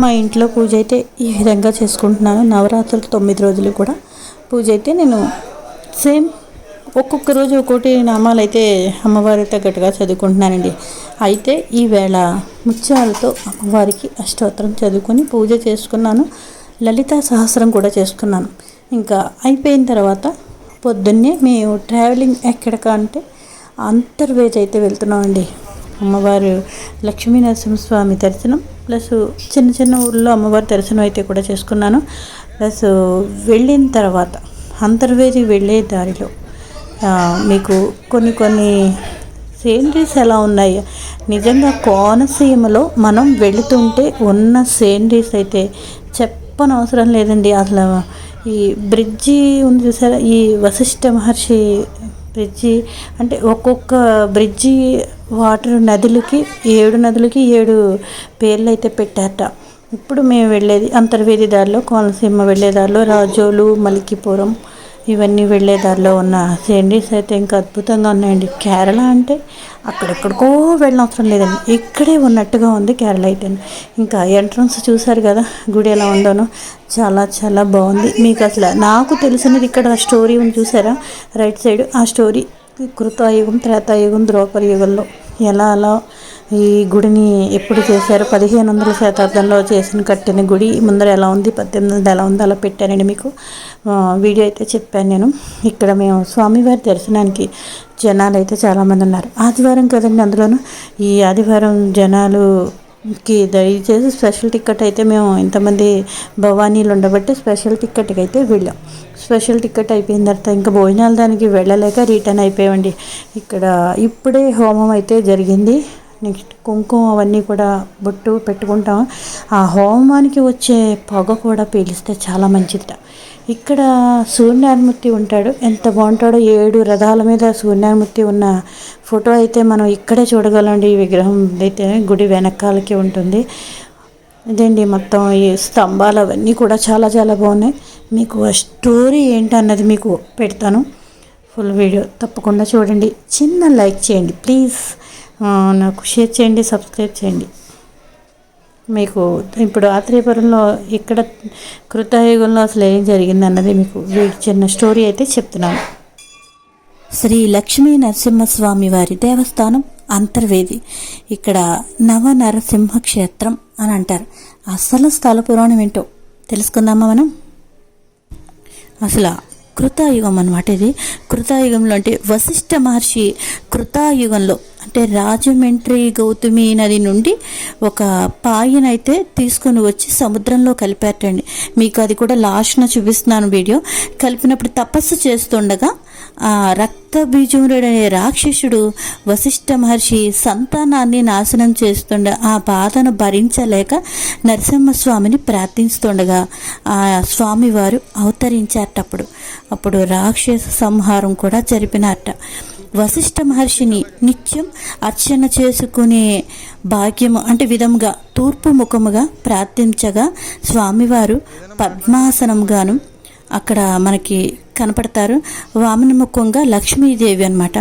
మా ఇంట్లో పూజ అయితే ఈ విధంగా చేసుకుంటున్నాను. నవరాత్రులు తొమ్మిది రోజులు కూడా పూజ అయితే నేను సేమ్ ఒక్కొక్క రోజు ఒక్కోటి నామాలు అయితే అమ్మవారి తగ్గట్టుగా చదువుకుంటున్నానండి. అయితే ఈవేళ ముత్యాలతో అమ్మవారికి అష్టోత్తరం చదువుకొని పూజ చేసుకున్నాను. లలిత సహస్రం కూడా చేసుకున్నాను. ఇంకా అయిపోయిన తర్వాత పొద్దున్నే మేము ట్రావెలింగ్ ఎక్కడికంటే అంతర్వేజ్ అయితే వెళ్తున్నామండి. అమ్మవారు లక్ష్మీ నరసింహస్వామి దర్శనం ప్లస్ చిన్న చిన్న ఊళ్ళో అమ్మవారి దర్శనం అయితే కూడా చేసుకున్నాను. ప్లస్ వెళ్ళిన తర్వాత అంతర్వేది వెళ్ళే దారిలో మీకు కొన్ని కొన్ని సీనరీస్ ఎలా ఉన్నాయి? నిజంగా కోనసీమలో మనం వెళుతుంటే ఉన్న సీనరీస్ అయితే చెప్పనవసరం లేదండి. అసలు ఈ బ్రిడ్జి ఉంది చూసారా? ఈ వశిష్ఠ మహర్షి బ్రిడ్జి అంటే ఒక్కొక్క బ్రిడ్జి వాటర్ నదులకి ఏడు నదులకి ఏడు పేర్లు అయితే పెట్టారట. ఇప్పుడు మేము వెళ్ళేది అంతర్వేది దారిలో కోనసీమ వెళ్ళే దారిలో రాజోలు మలికిపురం ఇవన్నీ వెళ్ళే దారిలో ఉన్న సీనరీస్ అయితే ఇంకా అద్భుతంగా ఉన్నాయండి. కేరళ అంటే అక్కడెక్కడికో వెళ్ళనవసరం లేదండి. ఇక్కడే ఉన్నట్టుగా ఉంది కేరళ అయితే. ఇంకా ఎంట్రన్స్ చూసారు కదా గుడి ఎలా ఉందోనో. చాలా చాలా బాగుంది. మీకు అసలు నాకు తెలిసినది ఇక్కడ స్టోరీ ఉంది చూసారా? రైట్ సైడ్ ఆ స్టోరీ కృతాయుగం త్రేతాయుగం ద్రౌపది యుగంలో ఎలా అలా ఈ గుడిని ఎప్పుడు చేశారు? పదిహేను వందల శతాబ్దంలో చేసిన కట్టిన గుడి ముందర ఎలా ఉంది? పద్దెనిమిది వందల ఎలా ఉంది? అలా పెట్టానండి మీకు. వీడియో అయితే చెప్పాను నేను. ఇక్కడ మేము స్వామివారి దర్శనానికి జనాలు అయితే చాలామంది ఉన్నారు. ఆదివారం కదండి అందులోనూ. ఈ ఆదివారం జనాలు కి దయచేసి స్పెషల్ టికెట్ అయితే మేము ఇంతమంది భవానీలు ఉండబట్టి స్పెషల్ టికెట్కి అయితే వెళ్ళాం. స్పెషల్ టికెట్ అయిపోయిన తర్వాత ఇంకా భోజనాలు దానికి వెళ్ళలేక రిటర్న్ అయిపోయామండి. ఇక్కడ ఇప్పుడే హోమం అయితే జరిగింది. నెక్స్ట్ కుంకుమ అవన్నీ కూడా బొట్టు పెట్టుకుంటాం. ఆ హోమానికి వచ్చే పొగ కూడా పీలిస్తే చాలా మంచిది ఇక్కడ సూర్యనారాయణమూర్తి ఉంటాడు. ఎంత బాగుంటాడో ఏడు రథాల మీద సూర్యనారాయణమూర్తి ఉన్న ఫోటో అయితే మనం ఇక్కడే చూడగలండి. ఈ విగ్రహం అయితే గుడి వెనకాలకి ఉంటుంది. ఇదండి మొత్తం ఈ స్తంభాలు అవన్నీ కూడా చాలా చాలా బాగున్నాయి. మీకు ఆ స్టోరీ ఏంటన్నది మీకు పెడతాను. ఫుల్ వీడియో తప్పకుండా చూడండి. చిన్న లైక్ చేయండి ప్లీజ్. నాకు షేర్ చేయండి సబ్స్క్రైబ్ చేయండి. మీకు ఇప్పుడు ఆత్రేయపురంలో ఇక్కడ కృతయుగంలో అసలు ఏం జరిగింది అన్నది మీకు చిన్న స్టోరీ అయితే చెప్తున్నాను. శ్రీ లక్ష్మీ నరసింహస్వామి వారి దేవస్థానం అంతర్వేది. ఇక్కడ నవ నరసింహ క్షేత్రం అని అంటారు. అసలు స్థల పురాణం ఏంటో తెలుసుకుందామా మనం? అసలు కృతయుగం అనమాట ఇది. కృతాయుగంలో అంటే వశిష్ఠ మహర్షి కృతాయుగంలో అంటే రాజమండ్రి గౌతమి నది నుండి ఒక పాయనైతే తీసుకొని వచ్చి సముద్రంలో కలిపారటండి మీకు అది కూడా లాస్ట్న చూపిస్తున్నాను వీడియో. కలిపినప్పుడు తపస్సు చేస్తుండగా ఆ రక్త బీజముడు అనే రాక్షసుడు వశిష్ఠ మహర్షి సంతానాన్ని నాశనం చేస్తుండ ఆ బాధను భరించలేక నరసింహస్వామిని ప్రార్థిస్తుండగా ఆ స్వామివారు అవతరించేటప్పుడు అప్పుడు రాక్షస సంహారం కూడా జరిపినారట. వశిష్ఠ మహర్షిని నిత్యం అర్చన చేసుకునే భాగ్యము అంటే విధముగా తూర్పు ముఖముగా ప్రార్థించగా స్వామివారు పద్మాసనంగాను అక్కడ మనకి కనపడతారు. వామనముఖంగా లక్ష్మీదేవి అనమాట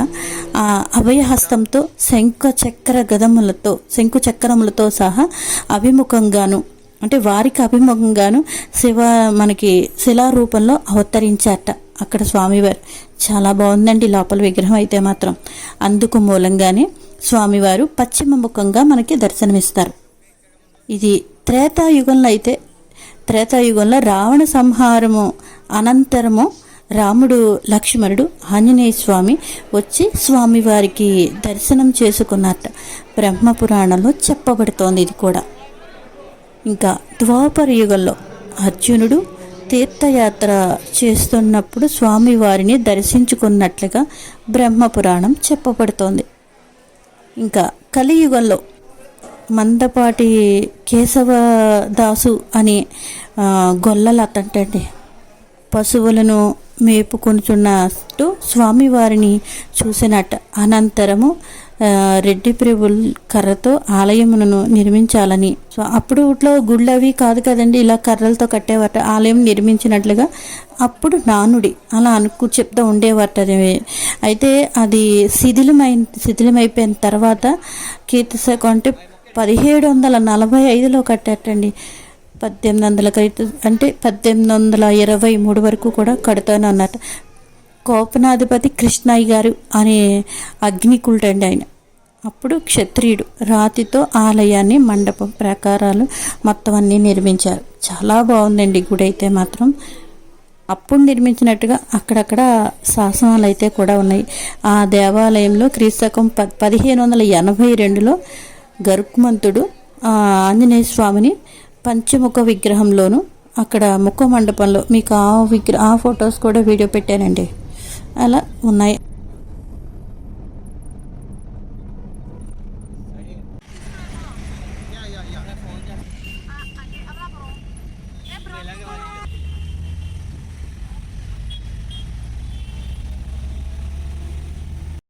ఆ అభయహస్తంతో శంఖ చక్ర గదములతో శంకు చక్రములతో సహా అభిముఖంగాను అంటే వారికి అభిముఖంగాను శివ మనకి శిలారూపంలో అవతరించారట అక్కడ స్వామివారు. చాలా బాగుందండి లోపల విగ్రహం అయితే మాత్రం. అందుకు మూలంగానే స్వామివారు పశ్చిమ ముఖంగా మనకి దర్శనమిస్తారు. ఇది త్రేతాయుగంలో అయితే త్రేతాయుగంలో రావణ సంహారము అనంతరము రాముడు లక్ష్మణుడు ఆంజనేయ స్వామి వచ్చి స్వామివారికి దర్శనం చేసుకున్నట్ట బ్రహ్మపురాణంలో చెప్పబడుతోంది ఇది కూడా. ఇంకా ద్వాపర యుగంలో అర్జునుడు తీర్థయాత్ర చేస్తున్నప్పుడు స్వామివారిని దర్శించుకున్నట్లుగా బ్రహ్మపురాణం చెప్పబడుతోంది. ఇంకా కలియుగంలో మందపాటి కేశవదాసు అని గొల్లలు అతంటండి పశువులను మేపుకొనుచున్నట్టు స్వామివారిని చూసినట్టు అనంతరము రెడ్డి ప్రభుల్ కర్రతో ఆలయమును నిర్మించాలని. సో అప్పుడు ఇట్లా గుళ్ళు అవి కాదు కదండి ఇలా కర్రలతో కట్టేవాట ఆలయం నిర్మించినట్లుగా. అప్పుడు నానుడి అలా అనుకు చెప్తూ ఉండేవాట అది. అయితే అది శిథిలమై శిథిలమైపోయిన తర్వాత కీర్తిశకం అంటే పదిహేడు వందల నలభై ఐదులో కట్టారటండి పద్దెనిమిది వందల అంటే పద్దెనిమిది వందల ఇరవై మూడు వరకు కూడా కడతాను అన్నట్టు కోపనాధిపతి కృష్ణయ్య గారు అనే అగ్నికుల్టండి ఆయన. అప్పుడు క్షత్రియుడు రాతితో ఆలయాన్ని మండపం ప్రాకారాలు మొత్తం అన్నీ నిర్మించారు. చాలా బాగుందండి గుడి అయితే మాత్రం. అప్పుడు నిర్మించినట్టుగా అక్కడక్కడ శాసనాలు అయితే కూడా ఉన్నాయి. ఆ దేవాలయంలో క్రీస్తకం ప పదిహేను వందల ఎనభై రెండులో గరుక్మంతుడు ఆంజనేయ స్వామిని పంచముఖ విగ్రహంలోను అక్కడ ముఖ మండపంలో మీకు ఆ విగ్ర ఆ ఫొటోస్ కూడా వీడియో పెట్టానండి. అలా ఉన్నాయి.